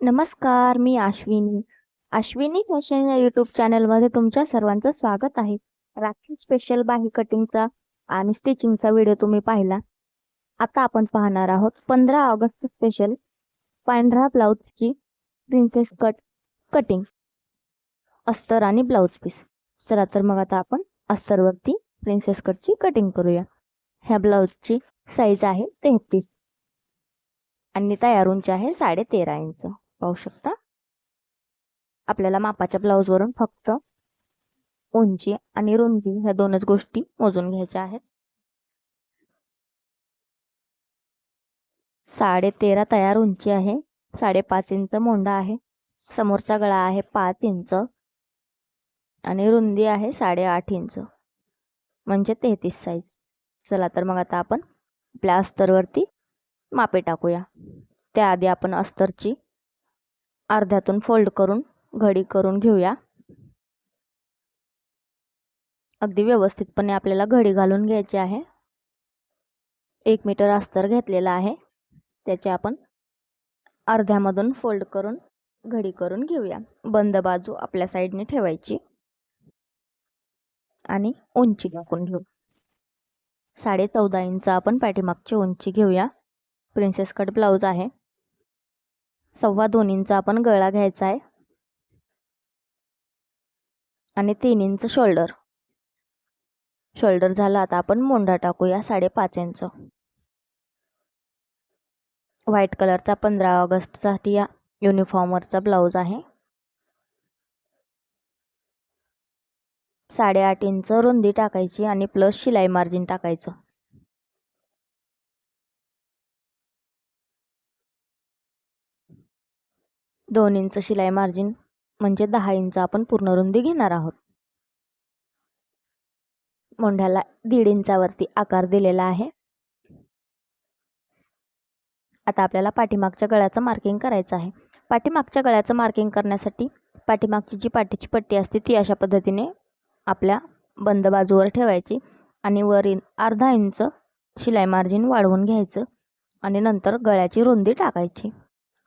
नमस्कार मी आश्विनी आश्विनी फॅशन या यूट्यूब चॅनलमध्ये तुमच्या सर्वांचं स्वागत आहे. राखी स्पेशल बाही कटिंगचा आणि स्टिचिंगचा व्हिडिओ तुम्ही पाहिला. आता आपण पाहणार आहोत पंधरा ऑगस्ट स्पेशल पांढरा ब्लाऊजची प्रिन्सेस कट कटिंग अस्तर आणि ब्लाऊज पीस चला तर मग आता आपण अस्तरवरती प्रिन्सेस कटची कटिंग करूया. ह्या ब्लाऊजची साईज आहे तेहतीस. आणि तयार उंची आहे साडे तेरा इंच. पाहू शकता. आपल्याला मापाच्या ब्लाऊजवरून फक्त उंची आणि रुंदी ह्या दोनच गोष्टी मोजून घ्यायच्या आहेत. साडे तेरा तयार उंची आहे साडेपाच इंच मोंडा आहे समोरचा गळा आहे पाच इंच आणि रुंदी आहे साडेआठ इंच. म्हणजे तेहतीस साईज चला तर मग आता आपण आपल्या अस्तरवरती मापे टाकूया. त्याआधी आपण अस्तरची अर्ध्यातून फोल्ड करून घडी करून घेऊया. अगदी व्यवस्थितपणे आपल्याला घडी घालून घ्यायची आहे. एक मीटर अस्तर घेतलेला आहे. त्याचे आपण अर्ध्यामधून फोल्ड करून घडी करून घेऊया. बंद बाजू आपल्या साईडने ठेवायची. आणि उंची टाकून घेऊ. साडे चौदा इंच आपण पाठीमागची उंची घेऊया. प्रिन्सेस कट ब्लाऊज आहे. सव्वा दोन इंच आपण गळा घ्यायचा आहे. आणि तीन इंच शोल्डर. शोल्डर झाला आता आपण मोंढा टाकूया साडेपाच इंच. व्हाईट कलरचा पंधरा ऑगस्टसाठी या युनिफॉर्मवरचा ब्लाऊज आहे. साडेआठ इंच रुंदी टाकायची आणि प्लस शिलाई मार्जिन टाकायचं. दोन इंच शिलाई मार्जिन म्हणजे दहा इंच आपण पूर्ण रुंदी घेणार आहोत. मोंढ्याला दीड इंचावरती आकार दिलेला आहे. आता आपल्याला पाठीमागच्या गळ्याचं मार्किंग करायचं आहे. पाठीमागच्या गळ्याचं मार्किंग करण्यासाठी पाठीमागची जी पाठीची पट्टी असते ती अशा पद्धतीने आपल्या बंद बाजूवर ठेवायची आणि वरील अर्धा इंच शिलाई मार्जिन वाढवून घ्यायचं आणि नंतर गळ्याची रुंदी टाकायची.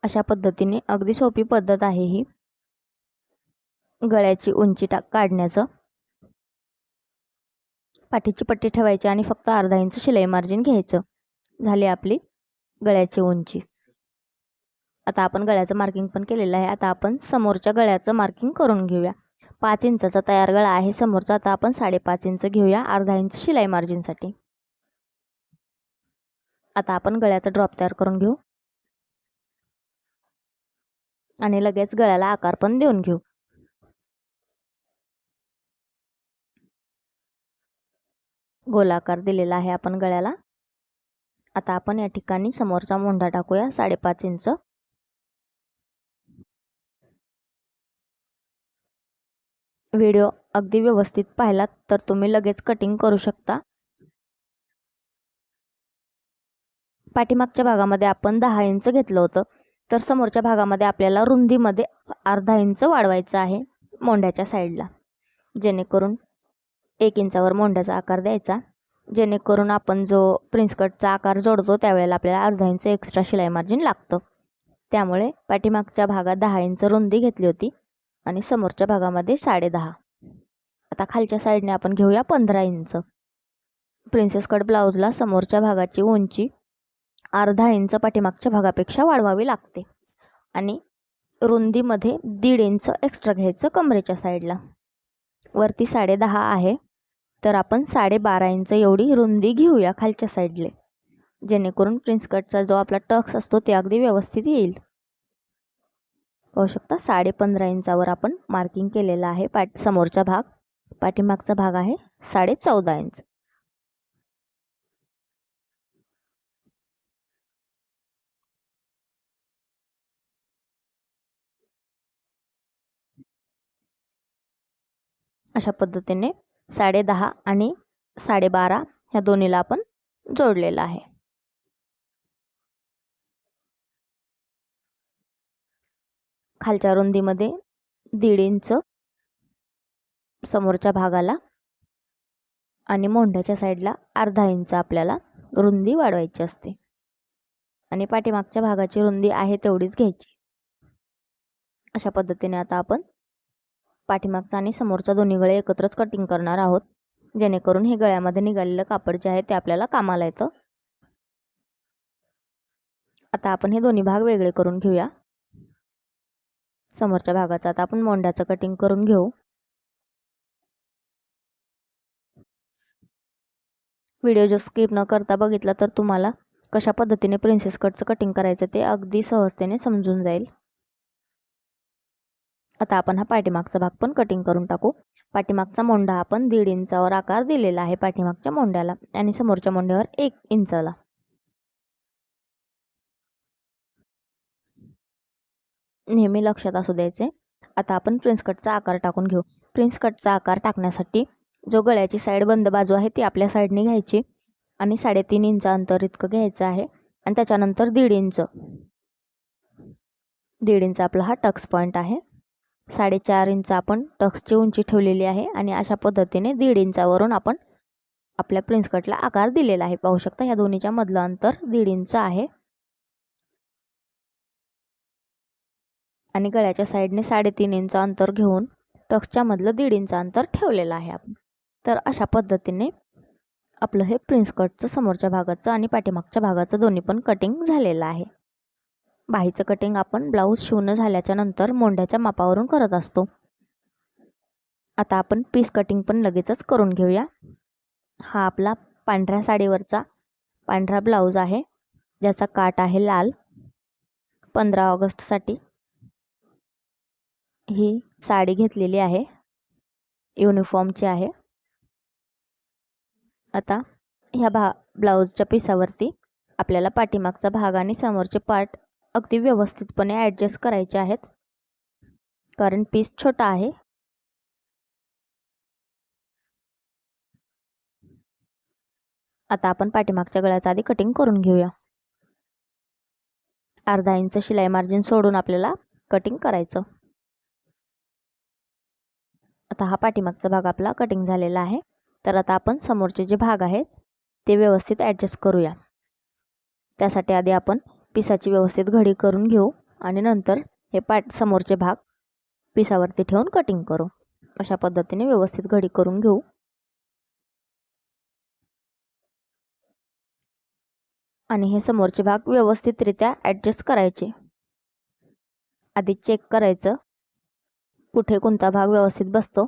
अशा पद्धतीने अगदी सोपी पद्धत आहे ही. गळ्याची उंची टाक काढण्याचं. पाठीची पट्टी ठेवायची आणि फक्त अर्धा इंच शिलाई मार्जिन घ्यायचं. झाली आपली गळ्याची उंची. आता आपण गळ्याचं मार्किंग पण केलेलं आहे. आता आपण समोरच्या गळ्याचं मार्किंग करून घेऊया. पाच इंचाचा तयार गळा आहे समोरचा. आता आपण साडेपाच इंच घेऊया अर्धा इंच शिलाई मार्जिनसाठी. आता आपण गळ्याचा ड्रॉप तयार करून घेऊ. आणि लगेच गळ्याला आकार पण देऊन घेऊ. गोलाकार दिलेला आहे आपण गळ्याला. आता आपण या ठिकाणी समोरचा मोंढा टाकूया साडेपाच इंच. व्हिडिओ अगदी व्यवस्थित पाहिलात तर तुम्ही लगेच कटिंग करू शकता. पाठीमागच्या भागामध्ये आपण दहा इंच घेतलं होतं. तर समोरच्या भागामध्ये आपल्याला रुंदीमध्ये अर्धा इंच वाढवायचं आहे मोंढ्याच्या साईडला. जेणेकरून एक इंचावर मोंढ्याचा आकार द्यायचा. जेणेकरून आपण जो प्रिन्स कटचा आकार जोडतो त्यावेळेला आपल्याला अर्धा इंच एक्स्ट्रा शिलाई मार्जिन लागतं. त्यामुळे पाठीमागच्या भागात दहा इंच रुंदी घेतली होती आणि समोरच्या भागामध्ये साडेदहा आता खालच्या साईडने आपण घेऊया पंधरा इंच. प्रिन्सेस कट ब्लाऊजला समोरच्या भागाची उंची अर्धा इंच पाठीमागच्या भागापेक्षा वाढवावी लागते. आणि रुंदीमध्ये दीड इंच एक्स्ट्रा घ्यायचं कमरेच्या साईडला वरती साडे दहा आहे तर आपण साडेबारा इंच एवढी रुंदी घेऊया खालच्या साईडले जेणेकरून प्रिन्स कटचा जो आपला टक्स असतो ते अगदी व्यवस्थित येईल. पाहू शकता साडे पंधरा इंचावर आपण मार्किंग केलेलं आहे पाठ समोरचा भाग. पाठीमागचा भाग आहे साडे चौदा इंच. अशा पद्धतीने साडे दहा आणि साडेबारा ह्या दोन्हीला आपण जोडलेलं आहे. खालच्या रुंदीमध्ये दीड इंच समोरच्या भागाला आणि मोंढ्याच्या साईडला अर्धा इंच आपल्याला रुंदी वाढवायची असते. आणि पाठीमागच्या भागाची रुंदी आहे तेवढीच घ्यायची. अशा पद्धतीने आता आपण पाठीमागचा आणि समोरचा दोन्ही गळे एकत्रच कटिंग करणार आहोत. जेणेकरून हे गळ्यामध्ये निघालेलं कापड जे आहे ते आपल्याला कामाला येतं. आता आपण हे दोन्ही भाग वेगळे करून घेऊया. समोरच्या भागाचं आता आपण मोंड्याचं कटिंग करून घेऊ. व्हिडिओ जर स्किप न करता बघितला तर तुम्हाला कशा पद्धतीने प्रिन्सेस कटचं कटिंग करायचं ते अगदी सहजतेने समजून जाईल. आता आपण हा पाठीमागचा भाग पण कटिंग करून टाकू. पाठीमागचा मोंडा आपण दीड इंचावर आकार दिलेला आहे पाठीमागच्या मोंड्याला आणि समोरच्या मोंड्यावर एक इंचाला. नेहमी लक्षात असू द्यायचे. आता आपण प्रिन्स कटचा आकार टाकून घेऊ. प्रिन्स कटचा आकार टाकण्यासाठी जो गळ्याची साईड बंद बाजू आहे ती आपल्या साईडने घ्यायची आणि साडेतीन इंच अंतर इतकं घ्यायचं आहे आणि त्याच्यानंतर दीड इंच. दीड इंच आपला हा टक्स पॉईंट आहे. साडेचार इंच आपण टक्सची उंची ठेवलेली आहे आणि अशा पद्धतीने दीड इंचावरून आपण आपल्या प्रिन्स कटला आकार दिलेला आहे. पाहू शकता ह्या दोन्हीच्या मधलं अंतर दीड इंच आहे. आणि गळ्याच्या साईडने साडेतीन इंच अंतर घेऊन टक्सच्या मधलं दीड इंच अंतर ठेवलेलं आहे आपण. तर अशा पद्धतीने आपलं हे प्रिन्स कटचं समोरच्या भागाचं आणि पाठीमागच्या भागाचं दोन्ही पण कटिंग झालेलं आहे. बाहीचं कटिंग आपण ब्लाऊज शिवणं झाल्याच्यानंतर मोंड्याच्या मापावरून करत असतो. आता आपण पीस कटिंग पण लगेचच करून घेऊया. हा आपला पांढऱ्या साडीवरचा पांढरा ब्लाऊज आहे. ज्याचा काट आहे लाल. पंधरा ऑगस्टसाठी ही साडी घेतलेली आहे. युनिफॉर्मची आहे. आता ह्या भा ब्लाऊजच्या पिसावरती आपल्याला पाठीमागचा भाग आणि समोरचे पार्ट अगदी व्यवस्थितपणे ॲडजस्ट करायचे आहेत. कारण पीस छोटा आहे. आता आपण पाठीमागच्या गळ्याचा आधी कटिंग करून घेऊया. अर्धा इंच शिलाई मार्जिन सोडून आपल्याला कटिंग करायचं. आता हा पाठीमागचा भाग आपला कटिंग झालेला आहे. तर आता आपण समोरचे जे भाग आहेत ते व्यवस्थित ॲडजस्ट करूया. त्यासाठी आधी आपण पिसाची व्यवस्थित घडी करून घेऊ आणि नंतर हे पाट समोरचे भाग पिसावरती ठेवून कटिंग करू. अशा पद्धतीने व्यवस्थित घडी करून घेऊ. आणि हे समोरचे भाग व्यवस्थितरित्या ॲडजस्ट करायचे. आधी चेक करायचं कुठे कोणता भाग व्यवस्थित बसतो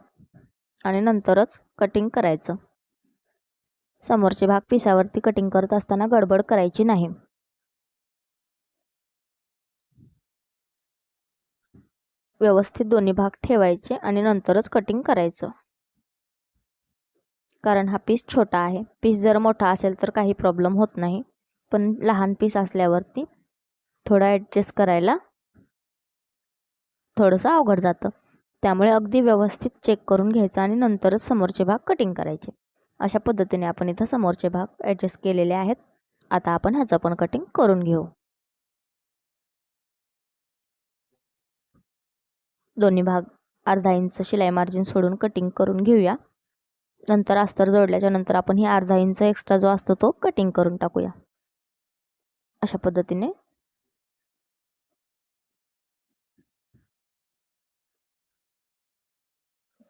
आणि नंतरच कटिंग करायचं. समोरचे भाग पिसावरती कटिंग करत असताना गडबड करायची नाही. व्यवस्थित दोन्ही भाग ठेवायचे आणि नंतरच कटिंग करायचं. कारण हा पीस छोटा आहे. पीस जर मोठा असेल तर काही प्रॉब्लेम होत नाही. पण लहान पीस असल्यावरती थोडा ॲडजस्ट करायला थोडंसं अवघड जातं. त्यामुळे अगदी व्यवस्थित चेक करून घ्यायचं आणि नंतरच समोरचे भाग कटिंग करायचे. अशा पद्धतीने आपण इथं समोरचे भाग ॲडजस्ट केलेले आहेत. आता आपण ह्याचं पण कटिंग करून घेऊ. दोन्ही भाग अर्धा इंच शिलाई मार्जिन सोडून कटिंग करून घेऊया. नंतर अस्तर जोडल्याच्या नंतर आपण ही अर्धा इंच एक्स्ट्रा जो असतो तो कटिंग करून टाकूया. अशा पद्धतीने.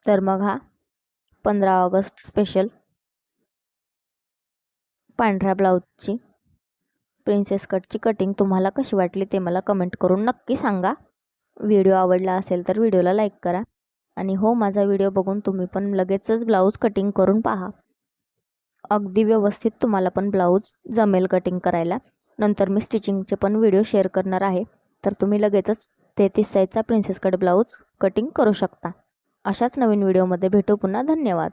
तर मग हा पंधरा ऑगस्ट स्पेशल पांढऱ्या ब्लाऊजची प्रिन्सेस कटची कटिंग तुम्हाला कशी वाटली ते मला कमेंट करून नक्की सांगा. व्हिडिओ आवडला असेल तर व्हिडिओला लाईक करा. आणि हो माझा व्हिडिओ बघून तुम्ही पण लगेचच ब्लाऊज कटिंग करून पहा. अगदी व्यवस्थित तुम्हाला पण ब्लाऊज जमेल कटिंग करायला. नंतर मी स्टिचिंगचे पण व्हिडिओ शेअर करणार आहे. तर तुम्ही लगेचच तेहतीस साईजचा प्रिन्सेस कट ब्लाऊज कटिंग करू शकता. अशाच नवीन व्हिडिओमध्ये भेटू पुन्हा. धन्यवाद.